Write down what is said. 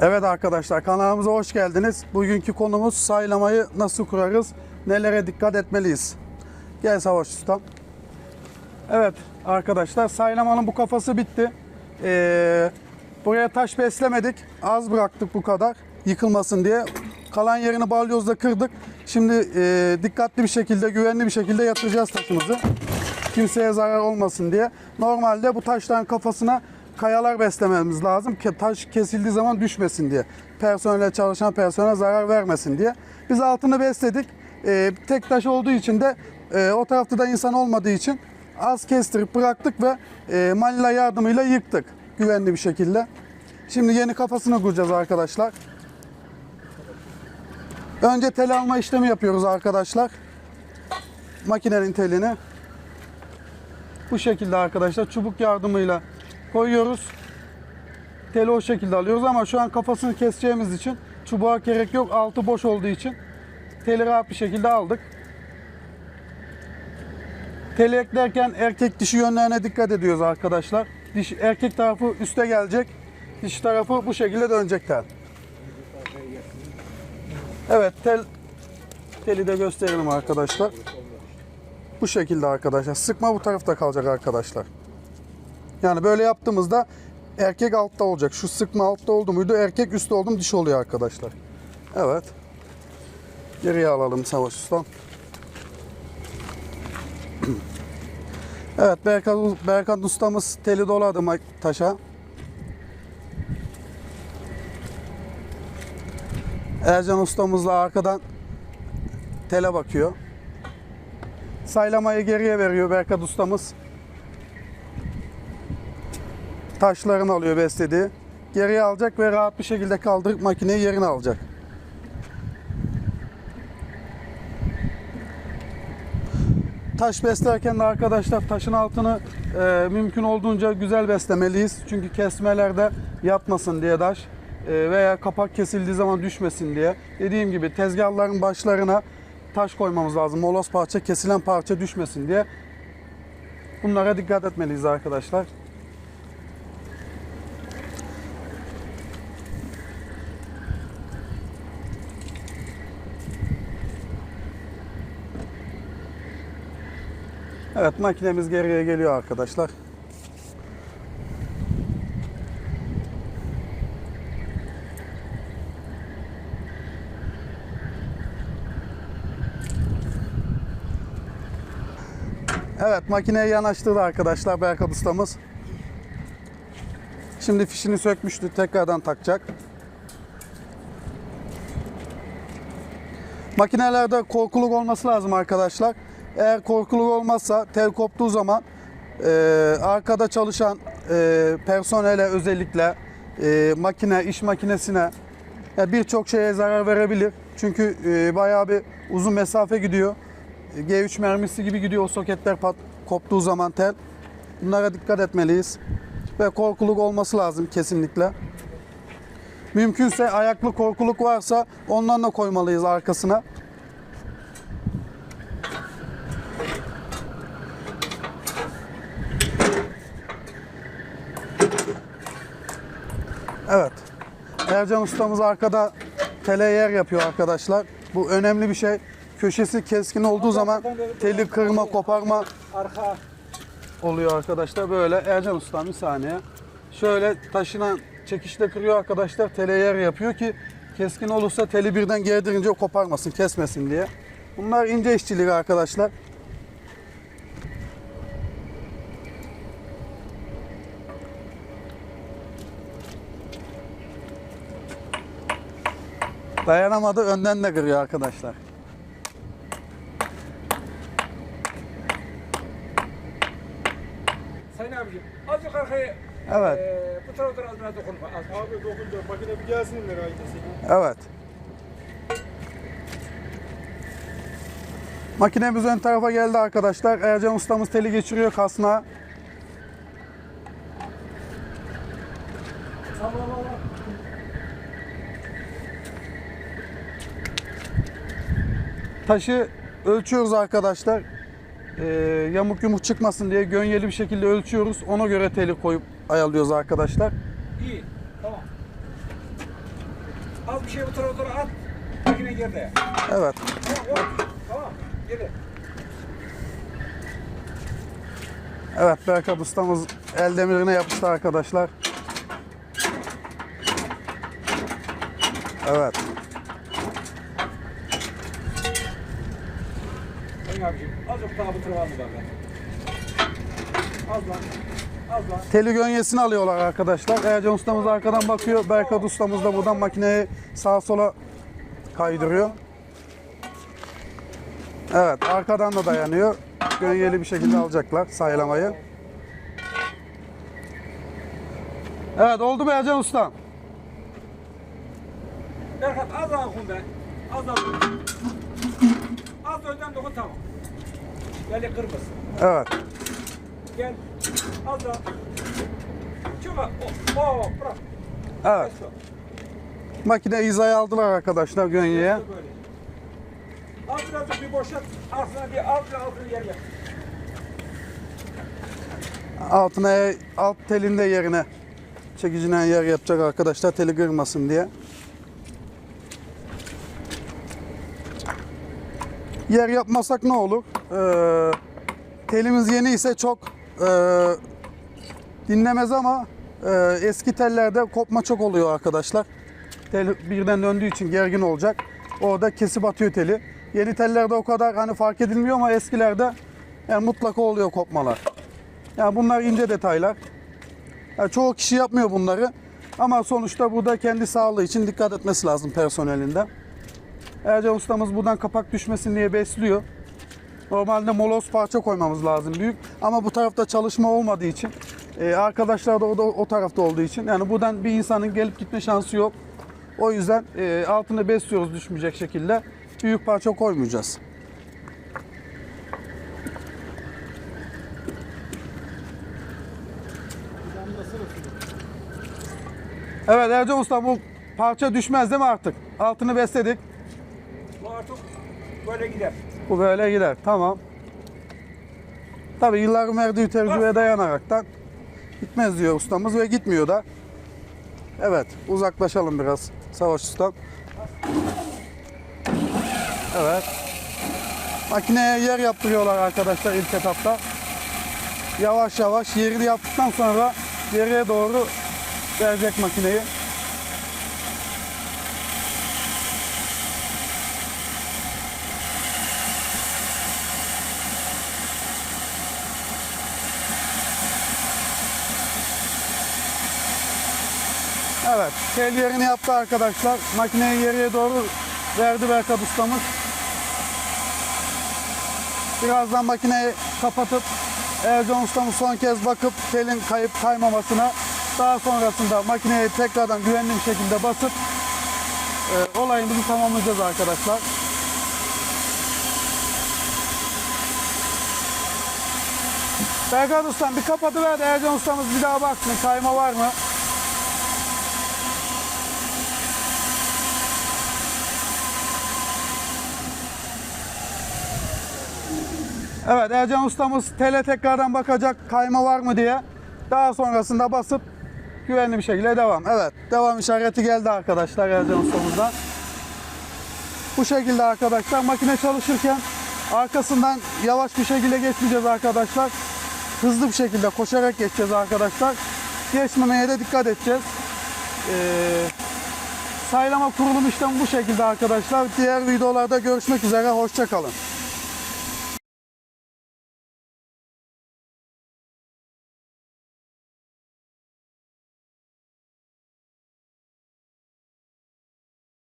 Evet arkadaşlar kanalımıza hoş geldiniz. Bugünkü konumuz saylamayı nasıl kurarız, nelere dikkat etmeliyiz. Gel Savaş Usta. Evet arkadaşlar saylamanın bu kafası bitti. Ee, buraya taş beslemedik. Az bıraktık bu kadar yıkılmasın diye. Kalan yerini balyozla kırdık. Şimdi e, dikkatli bir şekilde, güvenli bir şekilde yatıracağız taşımızı. Kimseye zarar olmasın diye. Normalde bu taşların kafasına kayalar beslememiz lazım ki taş kesildiği zaman düşmesin diye. Personele çalışan personele zarar vermesin diye. Biz altını besledik. Ee, tek taş olduğu için de e, o tarafta da insan olmadığı için az kestirip bıraktık ve e, malila yardımıyla yıktık güvenli bir şekilde. Şimdi yeni kafasını kuracağız arkadaşlar. Önce tel alma işlemi yapıyoruz arkadaşlar. Makinenin telini. Bu şekilde arkadaşlar çubuk yardımıyla koyuyoruz. Teli o şekilde alıyoruz ama şu an kafasını keseceğimiz için çubuğa gerek yok. Altı boş olduğu için teli rahat bir şekilde aldık. Teli eklerken erkek dişi yönlerine dikkat ediyoruz arkadaşlar. Diş, erkek tarafı üste gelecek. Dişi tarafı bu şekilde dönecek tel. Evet tel teli de gösterelim arkadaşlar. Bu şekilde arkadaşlar. Sıkma bu tarafta kalacak arkadaşlar. Yani böyle yaptığımızda erkek altta olacak. Şu sıkma altta oldu muydu erkek üstte oldu mu dişi oluyor arkadaşlar. Evet. Geriye alalım Savaş Usta. Evet Berkan, Berkan ustamız teli doladı taşa. Ercan ustamız da arkadan tele bakıyor. Saylamayı geriye veriyor Berkat ustamız. Taşlarını alıyor beslediği. Geriye alacak ve rahat bir şekilde kaldırıp makineyi yerine alacak. Taş beslerken de arkadaşlar taşın altını e, mümkün olduğunca güzel beslemeliyiz. Çünkü kesmelerde yatmasın diye taş e, veya kapak kesildiği zaman düşmesin diye. Dediğim gibi tezgahların başlarına taş koymamız lazım. Molos parça, kesilen parça düşmesin diye. Bunlara dikkat etmeliyiz arkadaşlar. Evet makinemiz geriye geliyor arkadaşlar. Evet makineyi yanaştırdı arkadaşlar Berkat ustamız. Şimdi fişini sökmüştü tekrardan takacak. Makinelerde korkuluk olması lazım arkadaşlar. Eğer korkuluk olmazsa tel koptuğu zaman e, arkada çalışan e, personele özellikle e, makine, iş makinesine ya birçok şeye zarar verebilir. Çünkü e, bayağı bir uzun mesafe gidiyor. E, G3 mermisi gibi gidiyor o soketler pat, koptuğu zaman tel. Bunlara dikkat etmeliyiz. Ve korkuluk olması lazım kesinlikle. Mümkünse ayaklı korkuluk varsa ondan da koymalıyız arkasına. Evet. Ercan ustamız arkada tele yer yapıyor arkadaşlar. Bu önemli bir şey. Köşesi keskin olduğu zaman teli kırma, koparma Arka oluyor arkadaşlar. Böyle Ercan ustam bir saniye. Şöyle taşına çekişle kırıyor arkadaşlar. Tele yer yapıyor ki keskin olursa teli birden gerdirince koparmasın, kesmesin diye. Bunlar ince işçilik arkadaşlar. Dayanamadı önden de kırıyor arkadaşlar. Sayın abicim azıcık arkaya Evet. eee, bu taraftan az biraz dokunma. Az. Abi dokunca makine bir gelsin mi aynısı? Evet. Makinemiz ön tarafa geldi arkadaşlar. Ercan ustamız teli geçiriyor kasna. Taşı ölçüyoruz arkadaşlar. Ee, yamuk yumuk çıkmasın diye gönyeli bir şekilde ölçüyoruz. Ona göre teli koyup ayarlıyoruz arkadaşlar. İyi. Tamam. Az bir şey bu tarafa doğru at. Makine geride. Evet. Tamam yok. Tamam. Geri. Evet Berkat ustamız el demirine yapıştı arkadaşlar. Evet. Abicim. Azıcık daha bu tarafa al buradan. Az lan. Az lan. Teli gönyesini alıyorlar arkadaşlar. Ercan ustamız arkadan bakıyor. Berkat ustamız da buradan makineyi sağa sola kaydırıyor. Evet arkadan da dayanıyor. Gönyeli bir şekilde alacaklar saylamayı. Evet oldu mu Ercan ustam? Berkat az daha kun be. Az daha. Az önden dokun tamam. Gel kırmızı. Evet. Gel. Daha. Çok az. Oh, oh, bırak. Evet. Makine hizaya aldılar arkadaşlar gönyeye. Böyle. Az birazcık bir boşalt. Altına bir alt altını yer yap. Altına alt telinde yerine çekicinen yer yapacak arkadaşlar teli kırmasın diye. Yer yapmasak ne olur? Ee, telimiz yeni ise çok e, dinlemez ama e, eski tellerde kopma çok oluyor arkadaşlar. Tel birden döndüğü için gergin olacak. Orada kesip atıyor teli. Yeni tellerde o kadar hani fark edilmiyor ama eskilerde yani mutlaka oluyor kopmalar. Yani bunlar ince detaylar. Yani çoğu kişi yapmıyor bunları. Ama sonuçta burada kendi sağlığı için dikkat etmesi lazım personelinde. Ercan ustamız buradan kapak düşmesin diye besliyor. Normalde moloz parça koymamız lazım büyük. Ama bu tarafta çalışma olmadığı için, e, arkadaşlar da o, da o tarafta olduğu için yani buradan bir insanın gelip gitme şansı yok. O yüzden e, altını besliyoruz düşmeyecek şekilde. Büyük parça koymayacağız. Evet Ercan Usta bu parça düşmez değil mi artık? Altını besledik. Bu artık böyle gider. Bu böyle gider. Tamam. Tabi yılların verdiği tecrübeye dayanaraktan gitmez diyor ustamız ve gitmiyor da. Evet uzaklaşalım biraz Savaş Ustam. Evet. Makineye yer yaptırıyorlar arkadaşlar ilk etapta. Yavaş yavaş yerini yaptıktan sonra geriye doğru verecek makineyi. Evet, tel yerini yaptı arkadaşlar. Makineyi geriye doğru verdi Berkat ustamız. Birazdan makineyi kapatıp Ercan ustamız son kez bakıp telin kayıp kaymamasına daha sonrasında makineyi tekrardan güvenli bir şekilde basıp e, olayımızı tamamlayacağız arkadaşlar. Berkat ustam bir kapatıver de Ercan ustamız bir daha baksın kayma var mı? Evet Ercan ustamız tele tekrardan bakacak kayma var mı diye. Daha sonrasında basıp güvenli bir şekilde devam. Evet devam işareti geldi arkadaşlar Ercan ustamızdan. Bu şekilde arkadaşlar makine çalışırken arkasından yavaş bir şekilde geçmeyeceğiz arkadaşlar. Hızlı bir şekilde koşarak geçeceğiz arkadaşlar. Geçmemeye de dikkat edeceğiz. Ee, saylama kurulum işlemi bu şekilde arkadaşlar. Diğer videolarda görüşmek üzere. Hoşçakalın.